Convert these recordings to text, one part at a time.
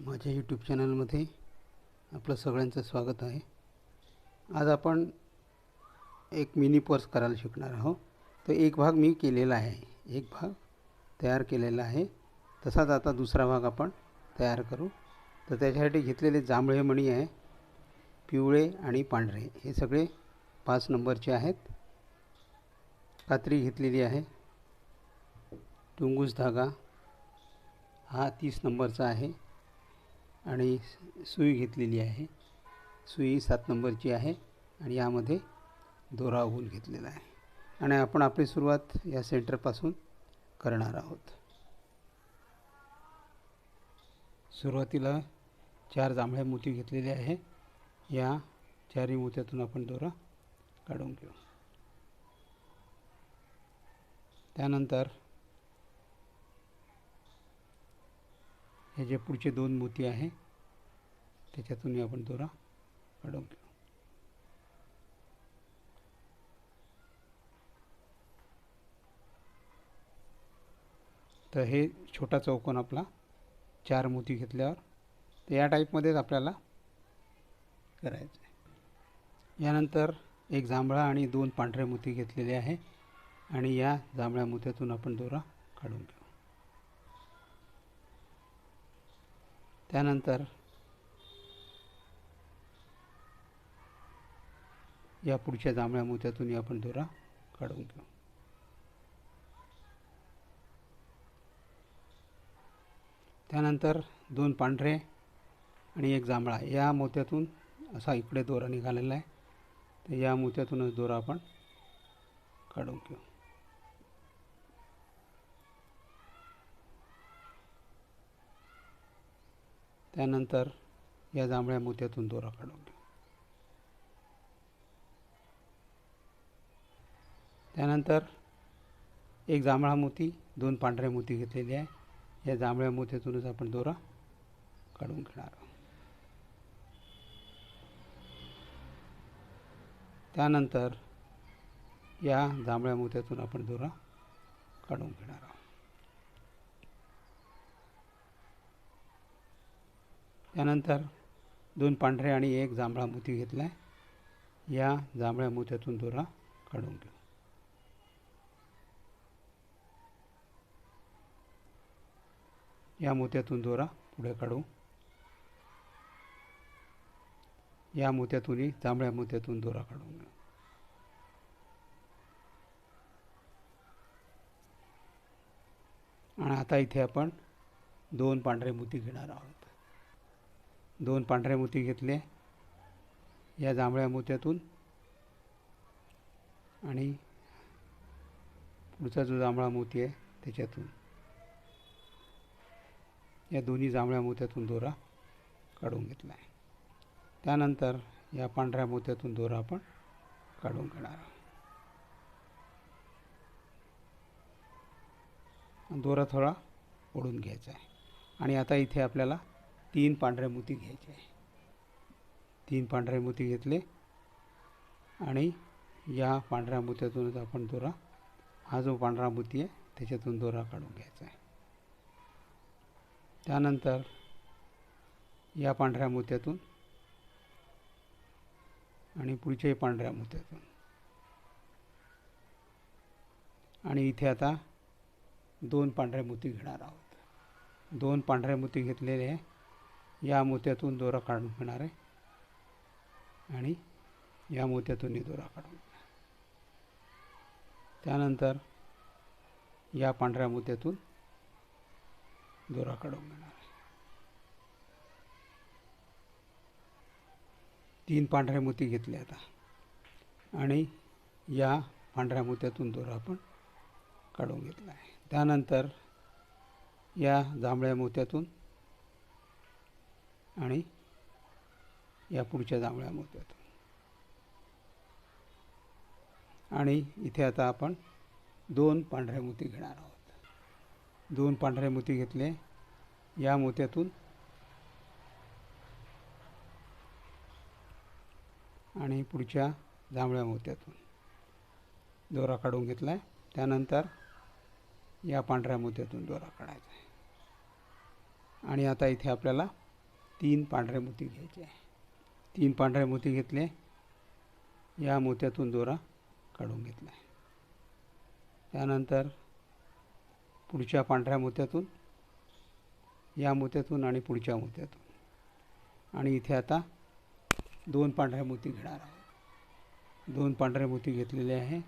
माझ्या यूट्यूब चॅनलमध्ये आपलं सगळ्यांचं स्वागत आहे. आज आपण एक मिनी पर्स करायला शिकणार आहोत. तर एक भाग मी केलेला आहे. एक भाग तयार केलेला आहे. तसाच आता दुसरा भाग आपण तयार करू. तर त्याच्यासाठी घेतलेले जांभळे मणी आहे पिवळे आणि पांढरे. हे सगळे पाच नंबरचे आहेत. कात्री घेतलेली आहे. टुंगूस धागा हा तीस नंबरचा आहे. आणि सुई घेतलेली आहे. सुई सात नंबरची आहे आणि यामध्ये दोरा उल घेतलेला आहे. आणि आपण आपली सुरुवात या सेंटरपासून करणार आहोत. सुरुवातीला चार जांभळ्या मोती घेतलेले आहे. या चारही मोत्यातून आपण दोरा काढून घेऊ. त्यानंतर हे जे पुढचे दोन मोती आहे त्याच्यातूनही आपण दोरा काढून घेऊ. तर हे छोटा चौकोन आपला चार मोती घेतल्यावर तर या टाईपमध्येच आपल्याला करायचं आहे. यानंतर एक जांभळा आणि दोन पांढरे मोती घेतलेले आहे आणि या जांभळ्या मोत्यातून आपण दोरा काढून घेऊ. त्यानंतर या पुढच्या जांभळ्या मोत्यातून आपण दोरा काढून घेऊ. त्यानंतर दोन पांढरे आणि एक जांभळा. या मोत्यातून असा इकडे दोरा निघालेला आहे. तर या मोत्यातूनच दोरा आपण काढून घेऊ. त्यानंतर या जांभळ्या मोत्यातून दोरा काढून घेऊ. त्यानंतर एक जांभळा मोती दोन पांढऱ्या मोती घेतलेली आहे. या जांभळ्या मोत्यातूनच आपण दोरा काढून घेणार आहोत. त्यानंतर या जांभळ्या मोत्यातून आपण दोरा काढून घेणार आहोत. त्यानंतर दोन पांढरे आणि एक जांभळा मोती घेतला आहे या जांभळ्या मोत्यातून दोरा काढून घेऊ. या मोत्यातून दोरा पुढे काढू. या मोत्यातूनही जांभळ्या मोत्यातून दोरा काढून घेऊ. आणि आता इथे आपण दोन पांढरे मोती घेणार आहोत. दोन पांढऱ्या मोती घेतले. या जांभळ्या मोत्यातून आणि पुढचा जो जांभळा मोती आहे त्याच्यातून. या दोन्ही जांभळ्या मोत्यातून दोरा काढून घेतला आहे त्यानंतर या पांढऱ्या मोत्यातून दोरा आपण काढून घेणार आहोत. दोरा थोडा ओढून घ्यायचा आहे. आणि आता इथे आपल्याला तीन पांढऱ्या मोती घ्यायचे. आहे तीन पांढरे मोती घेतले. आणि या पांढऱ्या मोत्यातूनच आपण दोरा हा जो पांढरा मोती आहे त्याच्यातून दोरा काढून घ्यायचा आहे. त्यानंतर या पांढऱ्या मोत्यातून आणि पुढच्याही पांढऱ्या मोत्यातून. आणि इथे आता दोन पांढऱ्या मोती घेणार आहोत. दोन पांढऱ्या मोती घेतलेले आहे. या मोत्यातून दोरा काढून घेणार आहे. आणि या मोत्यातूनही दोरा काढून त्यानंतर या पांढऱ्या मोत्यातून दोरा काढून घेणार आहे. तीन पांढरे मोती घेतले आता. आणि या पांढऱ्या मोत्यातून दोरा आपण काढून घेतला आहे. त्यानंतर या जांभळ्या मोत्यातून आणि या पुढच्या जांभळ्या मोत्यातून आणि इथे आता आपण दोन पांढऱ्या मोती घेणार आहोत. दोन पांढरे मोती घेतले. या मोत्यातून आणि पुढच्या जांभळ्या मोत्यातून दोरा काढून घेतला आहे त्यानंतर या पांढऱ्या मोत्यातून दोरा काढायचा आहे. आणि आता इथे आपल्याला तीन पांढरे मोती घ्यायचे. तीन पांढरे मोती घेतले. या मोत्यातून दोरा काढून घेतला. आहे त्यानंतर पुढच्या पांढऱ्या मोत्यातून या मोत्यातून आणि पुढच्या मोत्यातून. आणि इथे आता दोन पांढऱ्या मोती घेणार आहोत. दोन पांढरे मोती घेतलेले आहे.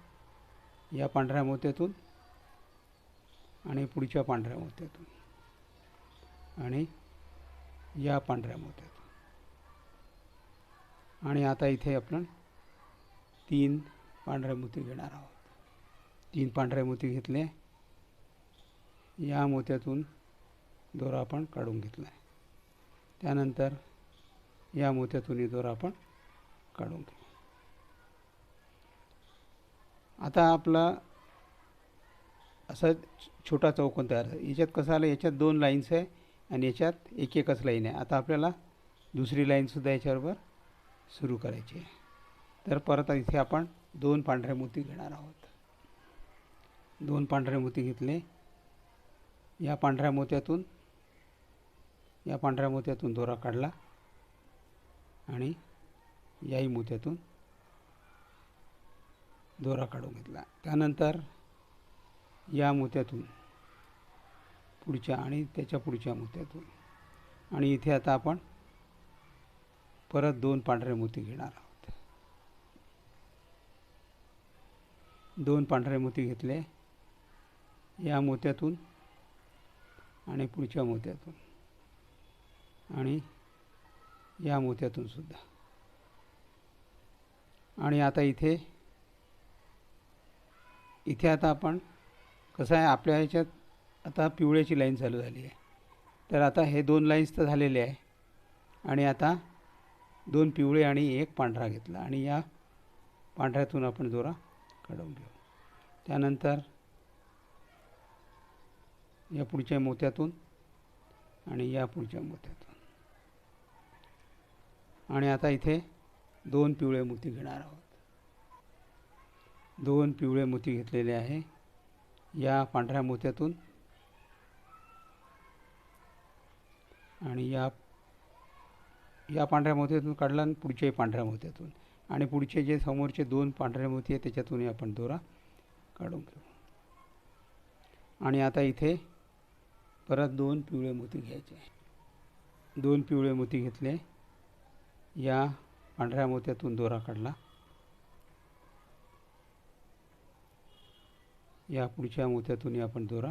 या पांढऱ्या मोत्यातून आणि पुढच्या पांढऱ्या मोत्यातून. आणि या पांढऱ्या मोत्यातून. आणि आता इथे आपण तीन पांढऱ्या मोती घेणार आहोत. तीन पांढऱ्या मोती घेतले. या मोत्यातून दोरा आपण काढून घेतला आहे त्यानंतर या मोत्यातून दोरा आपण काढून घेऊ. आता आपला असा छोटा चौकोन तयार आहे याच्यात कसं आलं? याच्यात दोन लाईन्स आहे. आणि याच्यात एक एकच लाईन आहे. आता आपल्याला दुसरी लाईनसुद्धा याच्याबरोबर सुरू करायची आहे. तर परत इथे आपण दोन पांढरे मोती घेणार आहोत. दोन पांढरे मोती घेतले. या पांढऱ्या मोत्यातून या पांढऱ्या मोत्यातून दोरा काढला आणि याही मोत्यातून दोरा काढून घेतला. त्यानंतर या मोत्यातून पुढच्या आणि त्याच्या पुढच्या मोत्यातून आणि इथे आता आपण परत दोन पांढरे मोती घेणार आहोत. दोन पांढरे मोती घेतले. या मोत्यातून आणि पुढच्या मोत्यातून आणि या मोत्यातून सुद्धा. आणि आता इथे इथे आता आपण कसं आहे आपल्या ह्याच्यात आता पिवळ्याची लाईन चालू झाली आहे. तर आता हे दोन लाईन्स तर झालेले आहे. आणि आता दोन पिवळे आणि एक पांढरा घेतला. आणि या पांढऱ्यातून आपण दोरा काढून घेऊ. त्यानंतर या पुढच्या मोत्यातून आणि या पुढच्या मोत्यातून. आणि आता इथे दोन पिवळे मोती घेणार आहोत. दोन पिवळे मोती घेतलेले आहे. या पांढऱ्या मोत्यातून आणि या या पांढऱ्या मोत्यातून काढला आणि पुढच्याही पांढऱ्या मोत्यातून आणि पुढचे जे समोरचे दोन पांढरे मोती आहेत त्याच्यातूनही आपण दोरा काढून घेऊ. आणि आता इथे परत दोन पिवळे मोती घ्यायचे दोन पिवळे मोती घेतले. या पांढऱ्या मोत्यातून दोरा काढला. या पुढच्या मोत्यातूनही आपण दोरा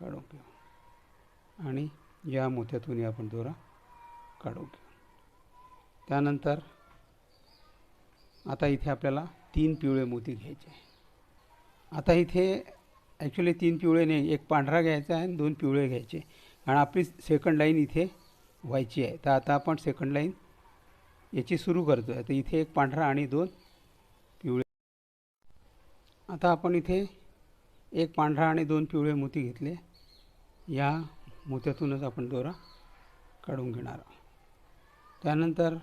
काढून घेऊ. आणि या मोत्यातूनही आपण दोरा काढून घेऊ. त्यानंतर आता इथे आपल्याला तीन पिवळे मोती घ्यायचे आता इथे ॲक्च्युली तीन पिवळे नाही एक पांढरा घ्यायचा आहे आणि दोन पिवळे घ्यायचे आणि आपली सेकंड लाईन इथे व्हायची आहे. तर आता आपण सेकंड लाईन याची सुरू करतो आहे तर इथे एक पांढरा आणि दोन पिवळे. आता आपण इथे एक पांढरा आणि दोन पिवळे मोती घेतले. या मोत्यातूनच आपण दोरा काढून घेणार आहोत. त्यानंतर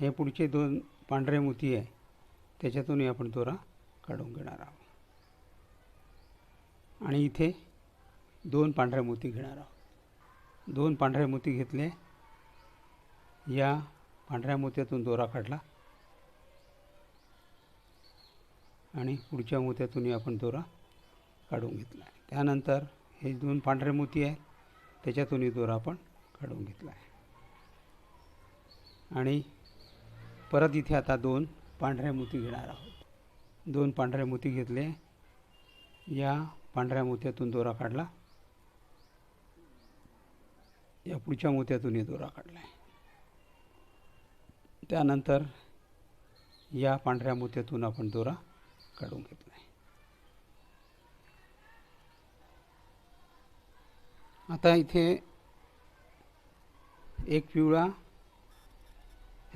हे पुढचे दोन पांढरे मोती आहे त्याच्यातूनही आपण दोरा काढून घेणार आहोत. आणि इथे दोन पांढरे मोती घेणार आहोत. दोन पांढरे मोती घेतले या पांढऱ्या मोत्यातून दोरा काढला आणि पुढच्या मोत्यातूनही आपण दोरा काढून घेतला. त्यानंतर हे दोन पांढरे मोती आहेत त्याच्यातूनही दोरा आपण काढून घेतला आहे. आणि परत इथे आता दोन पांढऱ्या मोती घेणार आहोत. दोन पांढऱ्या मोती घेतले. या पांढऱ्या मोत्यातून दोरा काढला. या पुढच्या मोत्यातूनही दोरा काढला आहे त्यानंतर या पांढऱ्या मोत्यातून आपण दोरा काढून घेतला आहे आता इथे एक पिवळा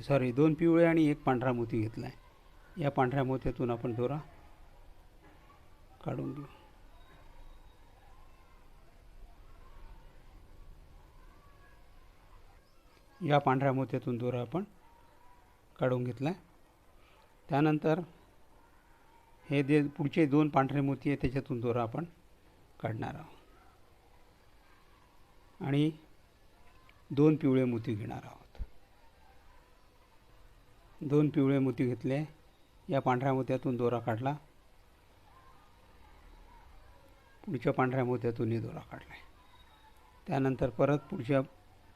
सॉरी दोन पिवळे आणि एक पांढरा मोती घेतला आहे या पांढऱ्या मोत्यातून आपण दोरा काढून घेऊ. या पांढऱ्या मोत्यातून दोरा आपण काढून घेतला आहे त्यानंतर हे जे पुढचे दोन पांढरे मोती आहे त्याच्यातून दोरा आपण काढणार आहोत. आणि दोन पिवळे मोती घेणार आहोत. दोन पिवळे मोती घेतले या पांढऱ्या मोत्यातून दोरा काढला. पुढच्या पांढऱ्या मोत्यातूनही दोरा काढला. आहे त्यानंतर परत पुढच्या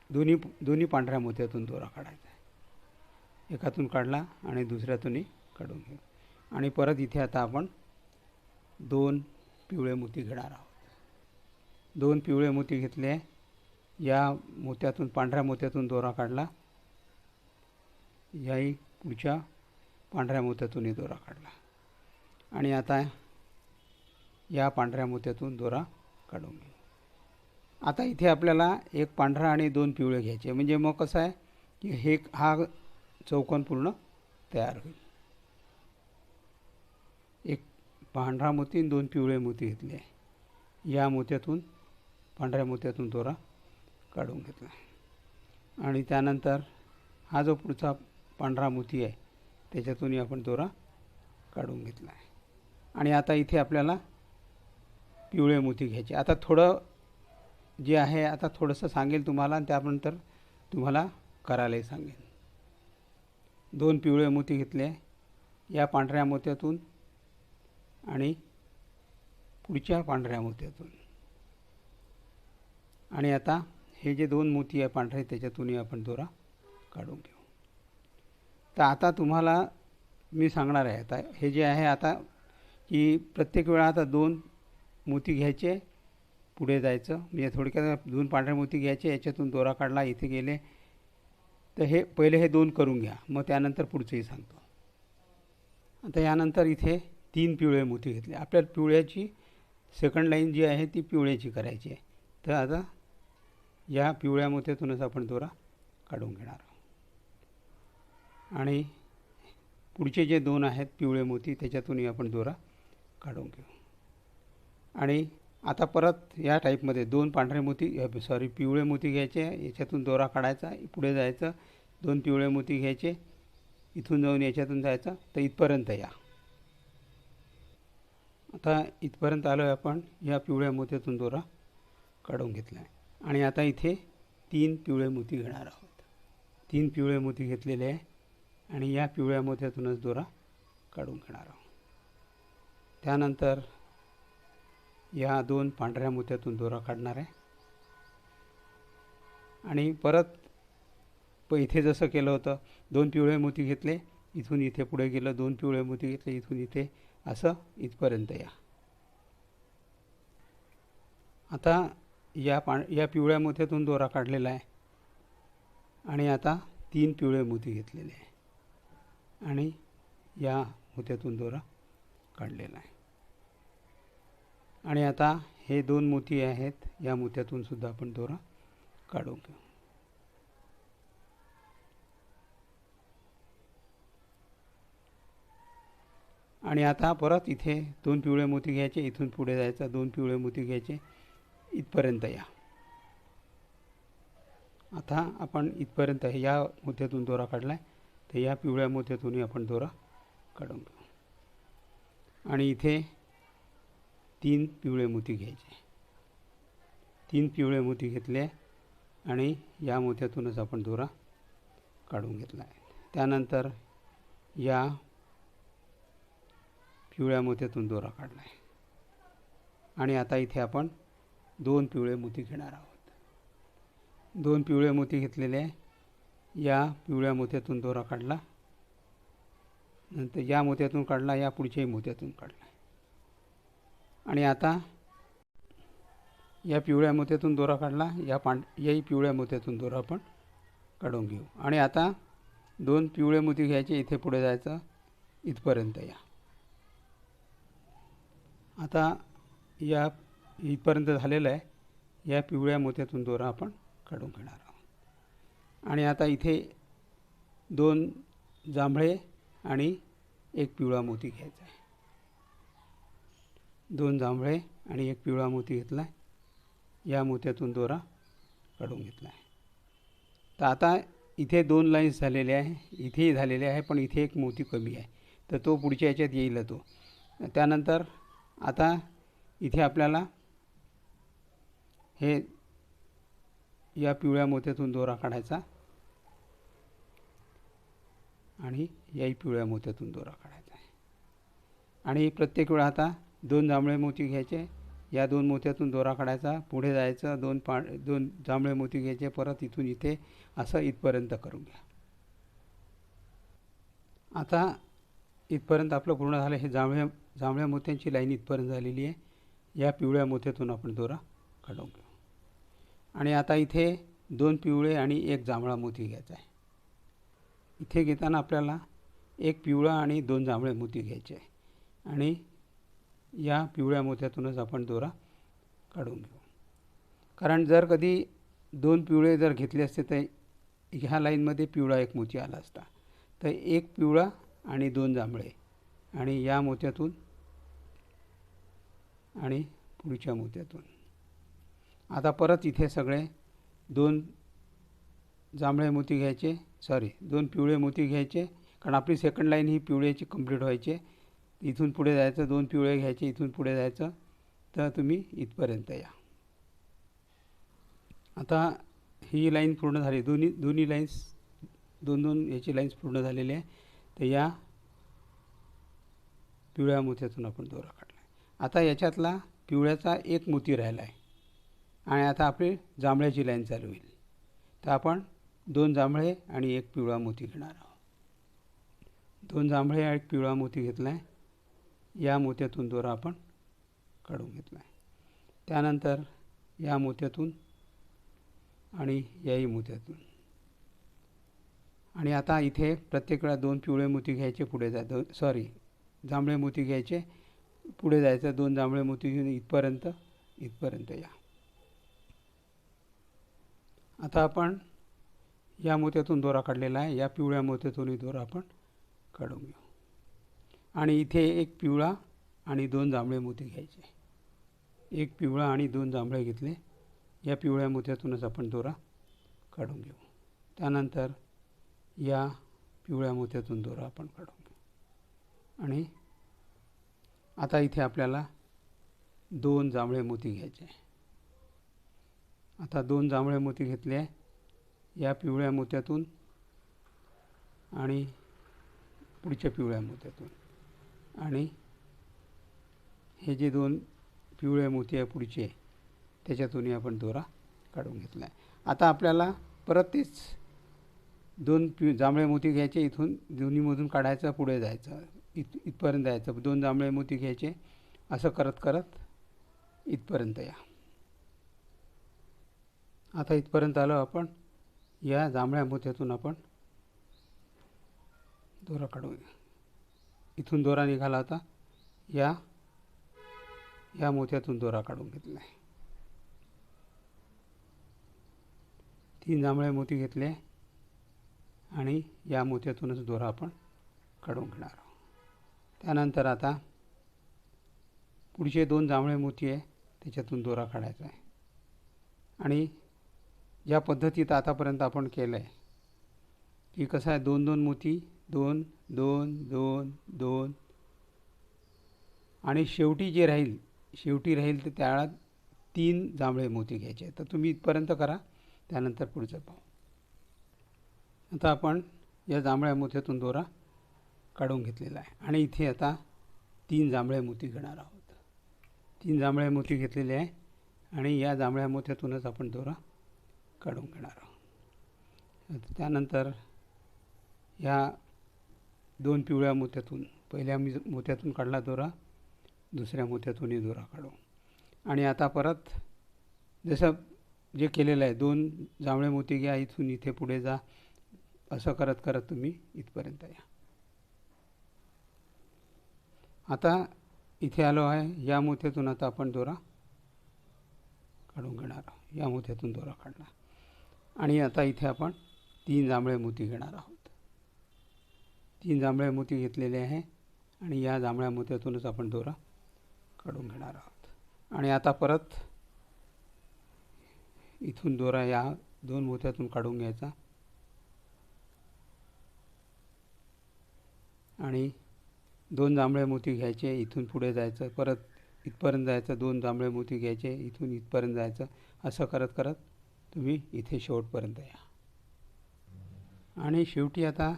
दोन्ही दोन्ही पांढऱ्या मोत्यातून दोरा काढायचा आहे. एकातून काढला आणि दुसऱ्यातूनही काढून घेऊ. आणि परत इथे आता आपण दोन पिवळे मोती घेणार आहोत. दोन पिवळे मोती घेतले या मोत्यातून पांढऱ्या मोत्यातून दोरा काढला. याही पुढच्या पांढऱ्या मोत्यातूनही दोरा काढला. आणि आता या पांढऱ्या मोत्यातून दोरा काढून घेऊ. आता इथे आपल्याला एक पांढरा आणि दोन पिवळे घ्यायचे. म्हणजे मग कसं आहे की हे हा चौकोन पूर्ण तयार होईल. एक पांढरा मोती आणि दोन पिवळे मोती घेतले. या मोत्यातून पांढऱ्या मोत्यातून दोरा काढून घेतला. आणि त्यानंतर हा जो पुढचा पांढरा मोती आहे त्याच्यातूनही आपण दोरा काढून घेतला आहे. आणि आता इथे आपल्याला पिवळे मोती घ्यायचे. आता थोडं जे आहे आता थोडंसं सांगेल तुम्हाला आणि त्यानंतर तुम्हाला करायलाही सांगेन. दोन पिवळे मोती घेतले या पांढऱ्या मोत्यातून आणि पुढच्या पांढऱ्या मोत्यातून. आणि आता हे जे दोन मोती आहे पांढरे त्याच्यातूनही आपण दोरा काढून घेऊ. तर आता तुम्हाला मी सांगणार आहे आता हे जे आहे आता की प्रत्येक वेळा आता दोन मोती घ्यायचे पुढे जायचं. म्हणजे थोडक्यात दोन पांढरे मोती घ्यायचे याच्यातून दोरा काढला इथे गेले. तर हे पहिले हे दोन करून घ्या मग त्यानंतर पुढचंही सांगतो. आता यानंतर इथे तीन पिवळे मोती घेतले. आपल्या पिवळ्याची सेकंड लाईन जी आहे ती पिवळ्याची करायची आहे. तर आता या पिवळ्या मोत्यातूनच आपण दोरा काढून घेणार आहोत. आणि पुढचे जे दोन आहेत पिवळे मोती त्याच्यातूनही आपण दोरा काढून घेऊ. आणि आता परत या टाईपमध्ये दोन पांढरे मोती सॉरी पिवळे मोती घ्यायचे याच्यातून दोरा काढायचा पुढे जायचं दोन पिवळे मोती घ्यायचे इथून जाऊन याच्यातून जायचं तर इथपर्यंत या. आता इथपर्यंत आलो आहे आपण या पिवळ्या मोत्यातून दोरा काढून घेतला आहे आणि आता इथे तीन पिवळे मोती घेणार आहोत. तीन पिवळे मोती घेतलेले आहे आणि या पिवळ्या मोत्यातूनच दोरा काढून घेणार आहोत. त्यानंतर या दोन पांढऱ्या मोत्यातून दोरा काढणार आहे. आणि परत प इथे जसं केलं होतं दोन पिवळे मोती घेतले इथून इथे पुढे गेलं दोन पिवळे मोती घेतले इथून इथे असं इथपर्यंत या. आता या पा या पिवळ्या मोत्यातून दोरा काढलेला आहे. आणि आता तीन पिवळे मोती घेतलेले आहे. आणि या मोत्यातून दोरा काढलेला आहे. आणि आता हे दोन मोती आहेत या मोत्यातून सुद्धा आपण दोरा काढून घेऊ. आणि आता परत इथे दोन पिवळे मोती घ्यायचे इथून पुढे जायचं दोन पिवळे मोती घ्यायचे. इथपर्यंत या. आता आपण इथपर्यंत या मोत्यातून दोरा काढला आहे तर या पिवळ्या मोत्यातूनही आपण दोरा काढून घेऊ. आणि इथे तीन पिवळे मोती घ्यायचे. तीन पिवळे मोती घेतले आणि या मोत्यातूनच आपण दोरा काढून घेतला आहे त्यानंतर या पिवळ्या मोत्यातून दोरा काढला आहे आणि आता इथे आपण दोन पिवळे मोती घेणार आहोत. दोन पिवळे मोती घेतलेले आहे. या पिवळ्या मोत्यातून दोरा काढला. नंतर या मोत्यातून काढला या पुढच्याही मोत्यातून काढला. आणि आता या पिवळ्या मोत्यातून दोरा काढला या पांढ याही पिवळ्या मोत्यातून दोरा आपण काढून घेऊ. आणि आता दोन पिवळे मोती घ्यायचे इथे पुढे जायचं इथपर्यंत या. आता या इथपर्यंत झालेलं आहे. या पिवळ्या मोत्यातून दोरा आपण काढून घेणार आहोत. आणि आता इथे दोन जांभळे आणि एक पिवळा मोती घ्यायचा आहे. दोन जांभळे आणि एक पिवळा मोती घेतला आहे या मोत्यातून दोरा काढून घेतला आहे तर आता इथे दोन लाईन्स झालेले आहे. इथेही झालेले आहे पण इथे एक मोती कमी आहे. तर तो पुढच्या याच्यात येईल तो. त्यानंतर आता इथे आपल्याला हे या पिवळ्या मोत्यातून दोरा काढायचा. आणि याही पिवळ्या मोत्यातून दोरा काढायचा आहे. आणि प्रत्येक वेळा आता दोन जांभळे मोती घ्यायचे. या दोन मोत्यातून दोरा काढायचा. पुढे जायचं. दोन पा दोन जांभळे मोती घ्यायचे. परत इथून इथे असं इथपर्यंत करून घ्या. आता इथपर्यंत आपलं पूर्ण झालं. हे जांभळ्या जांभळ्या मोत्यांची लाईन इथपर्यंत झालेली आहे. या पिवळ्या मोत्यातून आपण दोरा काढून घेऊ. आणि आता इथे दोन पिवळे आणि एक जांभळा मोती घ्यायचा आहे. इथे घेताना आपल्याला एक पिवळा आणि दोन जांभळे मोती घ्यायचे आहे. आणि या पिवळ्या मोत्यातूनच आपण दोरा काढून घेऊ. कारण जर कधी दोन पिवळे जर घेतले असते तर ह्या लाईनमध्ये पिवळा एक मोती आला असता. तर एक पिवळा आणि दोन जांभळे आणि या मोत्यातून आणि पुढच्या मोत्यातून. आता परत इथे सगळे दोन जांभळे मोती घ्यायचे सॉरी दोन पिवळे मोती घ्यायचे कारण आपली सेकंड लाईन ही पिवळ्याची कंप्लीट व्हायची. इथून पुढे जायचं दोन पिवळे घ्यायचे इथून पुढे जायचं. तर तुम्ही इथपर्यंत या. आता ही लाईन पूर्ण झाली. दोन्ही दोन्ही लाईन्स दोन दोन याची लाईन्स पूर्ण झालेली आहे. तर या पिवळ्या मोत्यातून आपण दोरा काढला आता याच्यातला पिवळ्याचा एक मोती राहिला आहे आणि आता आपली जांभळ्याची लाईन चालू होईल. तर आपण दोन जांभळे आणि एक पिवळा मोती घेणार आहोत. दोन जांभळे आणि एक पिवळा मोती घेतला आहे या मोत्यातून दोरा आपण काढून घेतला आहे त्यानंतर या मोत्यातून आणि याही मोत्यातून. आणि आता इथे प्रत्येक वेळा दोन पिवळे मोती घ्यायचे पुढे जा दोन सॉरी जांभळे मोती घ्यायचे पुढे जायचं दोन जांभळे मोती घेऊन इथपर्यंत इथपर्यंत या. आता आपण या मोत्यातून दोरा काढलेला आहे. या पिवळ्या मोत्यातूनही दोरा आपण काढून घेऊ. आणि इथे एक पिवळा आणि दोन जांभळे मोती घ्यायचे. एक पिवळा आणि दोन जांभळे घेतले. या पिवळ्या मोत्यातूनच आपण दोरा काढून घेऊ. त्यानंतर या पिवळ्या मोत्यातून दोरा आपण काढून घेऊ. आणि आता इथे आपल्याला दोन जांभळे मोती घ्यायचे. आता दोन जांभळ्या मोती घेतले या पिवळ्या मोत्यातून आणि पुढच्या पिवळ्या मोत्यातून. आणि हे जे दोन पिवळ्या मोती आहे पुढचे त्याच्यातूनही आपण दोरा काढून घेतला आहे. आता आपल्याला परत तेच दोन पि जांभळे मोती घ्यायचे इथून दोन्हीमधून काढायचं पुढे जायचं इथ इथपर्यंत जायचं. दोन जांभळे मोती घ्यायचे असं करत करत इथपर्यंत या. आता इथपर्यंत आलो आपण. या जांभळ्या मोत्यातून आपण दोरा काढू इथून दोरा निघाला होता. या या मोत्यातून दोरा काढून घेतला. आहे तीन जांभळे मोती घेतले आणि या मोत्यातूनच दोरा आपण काढून घेणार आहोत. त्यानंतर आता पुढचे दोन जांभळे मोती आहे त्याच्यातून दोरा काढायचा आहे. आणि ज्या पद्धतीत आतापर्यंत आपण केलं आहे की कसं आहे दोन दोन मोती दोन दोन दोन दोन. आणि शेवटी जे राहील शेवटी राहील तर त्या तीन जांभळे मोती घ्यायचे तर तुम्ही इथपर्यंत करा त्यानंतर पुढचं पाहू. आता आपण या जांभळ्या मोत्यातून दोरा काढून घेतलेला आहे. आणि इथे आता तीन जांभळे मोती घेणार आहोत. तीन जांभळ्या मोती घेतलेले आहे. आणि या जांभळ्या मोत्यातूनच आपण दोरा काढून घेणार आहोत. त्यानंतर ह्या दोन पिवळ्या मोत्यातून पहिल्या मी मोत्यातून काढला दोरा दुसऱ्या मोत्यातूनही दोरा काढू. आणि आता परत जसं जे केलेलं आहे दोन जांभळे मोती घ्या इथून इथे पुढे जा असं करत करत तुम्ही इथपर्यंत या. आता इथे आलो आहे या मोत्यातून आता आपण दोरा काढून घेणार आहोत. या मोत्यातून दोरा काढला आणि आता इथे आपण तीन जांभळे मोती घेणार आहोत. तीन जांभळे मोती घेतलेले आहे आणि या जांभळ्या मोत्यातूनच आपण दोरा काढून घेणार आहोत. आणि आता परत इथून दोरा या दोन मोत्यातून काढून घ्यायचा. आणि दोन जांभळे मोती घ्यायचे इथून पुढे जायचं परत इथपर्यंत जायचं दोन जांभळे मोती घ्यायचे इथून इथपर्यंत जायचं असं करत करत तुम्ही इथे शेवटपर्यंत या. आणि शेवटी आता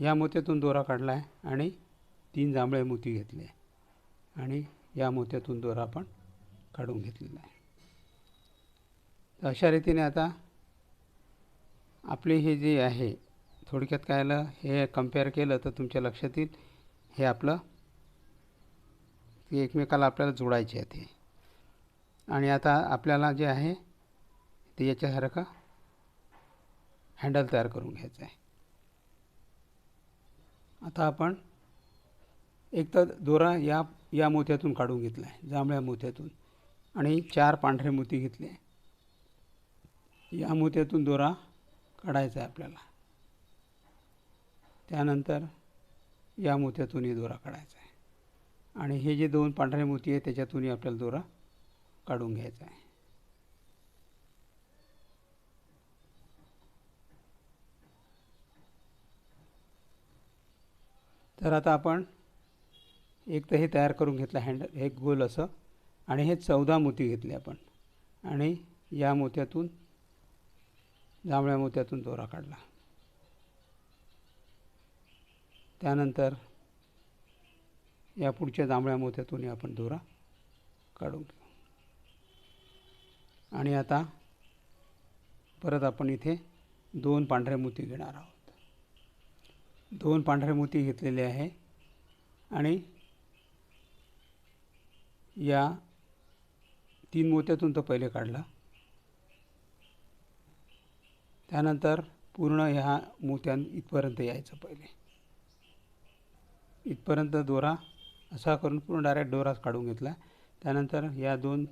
या मोत्यातून दोरा काढला आहे आणि तीन जांभळे मोती घेतले. आणि या मोत्यातून दोरा आपण काढून घेतलेला आहे. तर अशा रीतीने आता आपले हे जे आहे थोडक्यात काय आलं हे कंपेअर केलं तर तुमच्या लक्षात येईल हे आपलं ते एकमेकाला आपल्याला जोडायचे आहे ते आणि आता आपल्याला जे आहे ते याच्यासारखं हँडल तयार करून घ्यायचं आहे. आता आपण एक तर दोरा या या मोत्यातून काढून घेतला आहे जांभळ्या मोत्यातून. आणि चार पांढरे मोती घेतले या मोत्यातून दोरा काढायचा आहे आपल्याला. त्यानंतर या मोत्यातूनही दोरा काढायचा आहे. आणि हे जे दोन पांढरे मोती आहे त्याच्यातूनही आपल्याला दोरा काढून घ्यायचा आहे. तर आता आपण एक तर हे तयार करून घेतलं हँडल हे गोल असं आणि हे चौदा मोती घेतले आपण. आणि या मोत्यातून जांभळ्या मोत्यातून दोरा काढला. त्यानंतर या पुढच्या जांभळ्या मोत्यातूनही आपण दोरा काढून घेऊ. आणि आता परत आपण इथे दोन पांढऱ्या मोती घेणार आहोत. दोन पांढरे मोती घेतलेले आहे. आणि या तीन मोत्यातून तो पहिले काढला. त्यानंतर पूर्ण ह्या मोत्यां इथपर्यंत यायचं पहिले. इथपर्यंत दोरा असा करून पूर्ण डायरेक्ट दोराच काढून घेतला. त्यानंतर या दोन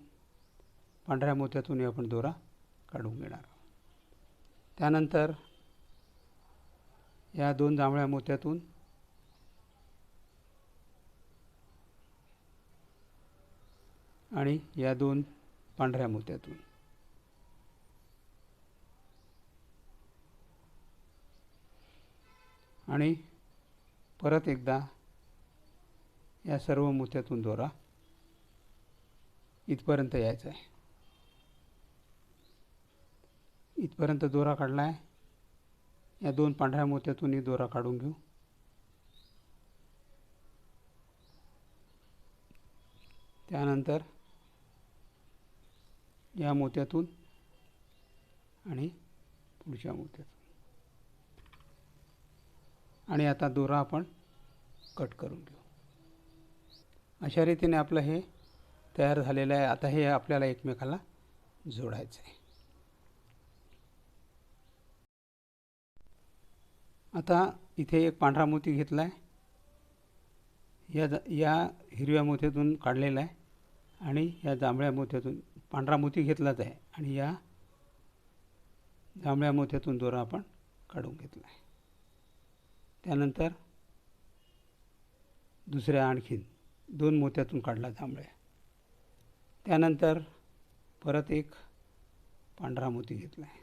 पांढऱ्या मोत्यातूनही आपण दोरा काढून घेणार आहोत. त्यानंतर या दोन जांभळ्या मोत्यातून. आणि या दोन पांढऱ्या मोत्यातून. आणि परत एकदा या सर्व मोत्यातून दोरा इथपर्यंत यायचा आहे. इथपर्यंत दोरा काढला आहे या दोन पांढऱ्या मोत्यातूनही दोरा काढून घेऊ. त्यानंतर या मोत्यातून आणि पुढच्या मोत्यातून. आणि आता दोरा आपण कट करून घेऊ. अशा रीतीने आपलं हे तयार झालेलं आहे. आता हे आपल्याला एकमेकाला जोडायचं आहे आता इथे एक पांढरा मोती घेतला आहे या जा या हिरव्या मोत्यातून काढलेला आहे आणि या जांभळ्या मोत्यातून पांढरा मोती घेतलाच आहे आणि या जांभळ्या मोत्यातून दोरा आपण काढून घेतला आहे त्यानंतर दुसऱ्या आणखीन दोन मोत्यातून काढला जांभळ्या. त्यानंतर परत एक पांढरा मोती घेतला आहे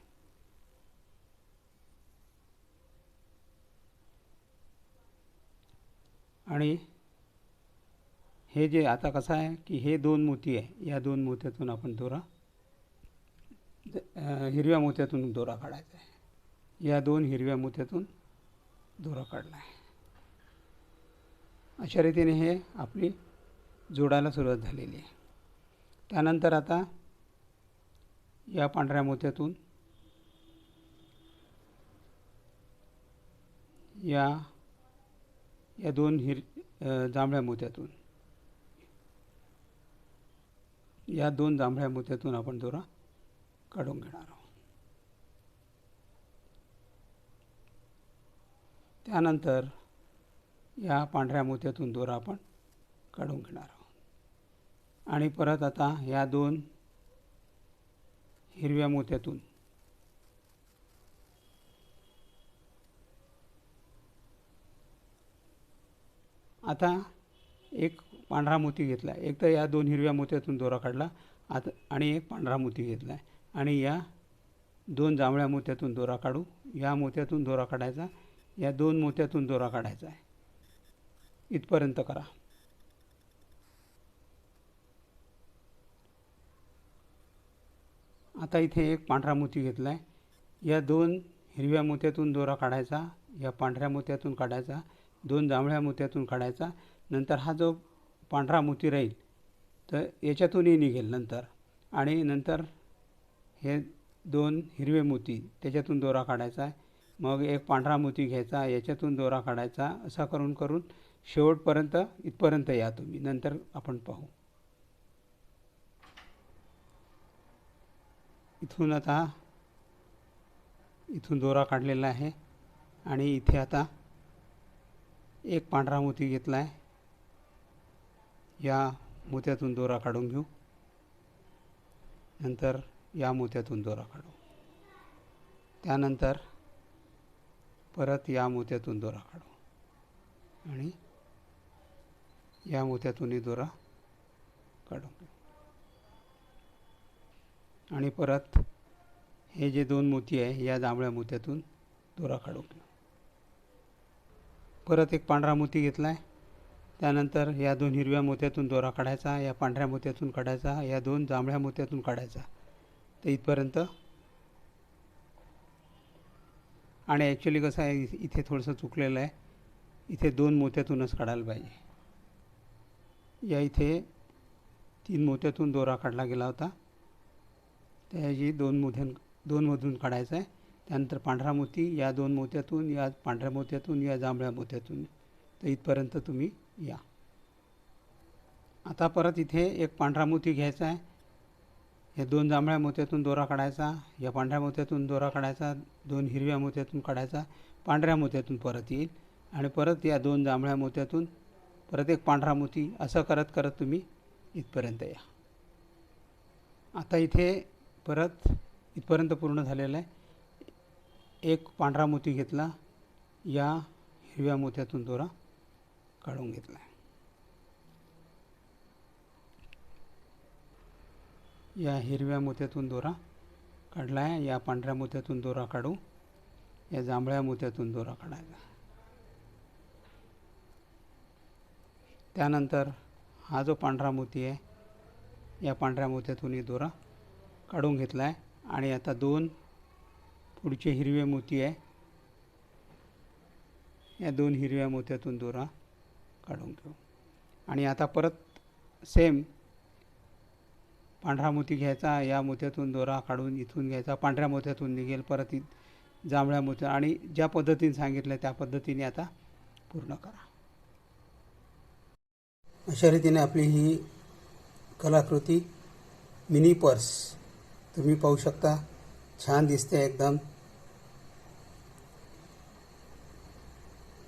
आणि हे जे आता कसं आहे की हे दोन मोती आहे. या दोन मोत्यातून आपण दोरा हिरव्या मोत्यातून दोरा काढायचा आहे. या दोन हिरव्या मोत्यातून दोरा काढला आहे. अशा रीतीने हे आपली जोडायला सुरुवात झालेली आहे. त्यानंतर आता या पांढऱ्या मोत्यातून या या दोन हिर जांभळ्या मोत्यातून. या दोन जांभळ्या मोत्यातून आपण दोरा काढून घेणार आहोत. त्यानंतर या पांढऱ्या मोत्यातून दोरा आपण काढून घेणार आहोत. आणि परत आता या दोन हिरव्या मोत्यातून आता एक पांढरा मोती घेतला. एक तर या दोन हिरव्या मोत्यातून दोरा काढला. आता आणि एक पांढरा मोती घेतला. आहे आणि या दोन जांभळ्या मोत्यातून दोरा काढू. या मोत्यातून दोरा काढायचा. या दोन मोत्यातून दोरा काढायचा आहे. इथपर्यंत करा. आता इथे एक पांढरा मोती घेतला आहे या दोन हिरव्या मोत्यातून दोरा काढायचा. या पांढऱ्या मोत्यातून काढायचा. दोन जांभळ्या मोत्यातून काढायचा. नंतर हा जो पांढरा मोती राहील तर याच्यातूनही निघेल नंतर. आणि नंतर हे दोन हिरवे मोती त्याच्यातून दोरा काढायचा. आहे मग एक पांढरा मोती घ्यायचा याच्यातून दोरा काढायचा असा करून करून शेवटपर्यंत इथपर्यंत या तुम्ही. नंतर आपण पाहू. इथून आता इथून दोरा काढलेला आहे. आणि इथे आता एक पांढरा मोती घेतला आहे या मोत्यातून दोरा काढून घेऊ. नंतर या मोत्यातून दोरा काढू. त्यानंतर परत या मोत्यातून दोरा काढू. आणि या मोत्यातूनही दोरा काढून घेऊ. आणि परत हे जे दोन मोती आहे या जांभळ्या मोत्यातून दोरा काढून घेऊ. परत एक पांढरा मोती घेतला आहे त्यानंतर या दोन हिरव्या मोत्यातून दोरा काढायचा या पांढऱ्या मोत्यातून काढायचा या दोन जांभळ्या मोत्यातून काढायचा. तर इथपर्यंत. आणि ॲक्च्युली कसं आहे इथे- इथे थोडंसं चुकलेलं आहे. इथे दोन मोत्यातूनच काढायला पाहिजे. या इथे तीन मोत्यातून दोरा काढला गेला होता. त्याची दोन मोत्यां दोनमधून काढायचा आहे. त्यानंतर पांढरा मोती या दोन मोत्यातून या पांढऱ्या मोत्यातून या जांभळ्या मोत्यातून. तर इथपर्यंत तुम्ही या. आता परत इथे एक पांढरा मोती घ्यायचा आहे. या दोन जांभळ्या मोत्यातून दोरा काढायचा या पांढऱ्या मोत्यातून दोरा काढायचा दोन हिरव्या मोत्यातून काढायचा पांढऱ्या मोत्यातून परत येईल. आणि परत या दोन जांभळ्या मोत्यातून परत एक पांढरा मोती असं करत करत तुम्ही इथपर्यंत या. आता इथे परत इथपर्यंत पूर्ण झालेलं आहे. एक पांढरा मोती घेतला या हिरव्या मोत्यातून दोरा काढून घेतला. या हिरव्या मोत्यातून दोरा काढला आहे या पांढऱ्या मोत्यातून दोरा काढू या जांभळ्या मोत्यातून दोरा काढायचा. त्यानंतर हा जो पांढरा मोती आहे या पांढऱ्या मोत्यातूनही दोरा काढून घेतला आहे आणि आता दोन पुढचे हिरवे मोती आहे. या दोन हिरव्या मोत्यातून दोरा काढून घेऊ. आणि आता परत सेम पांढरा मोती घ्यायचा या मोत्यातून दोरा काढून इथून घ्यायचा पांढऱ्या मोत्यातून निघेल परत जांभळ्या मोत्या आणि ज्या पद्धतीने सांगितलं त्या पद्धतीने आता पूर्ण करा. अशा रीतीने आपली ही कलाकृती मिनी पर्स तुम्ही पाहू शकता. छान दिसते एकदम.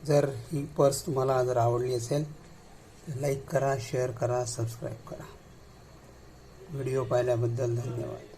जर ही पर्स तुम्हाला जर आवडली असेल तर लाईक करा शेअर करा सबस्क्राईब करा. व्हिडिओ पाहिल्याबद्दल धन्यवाद.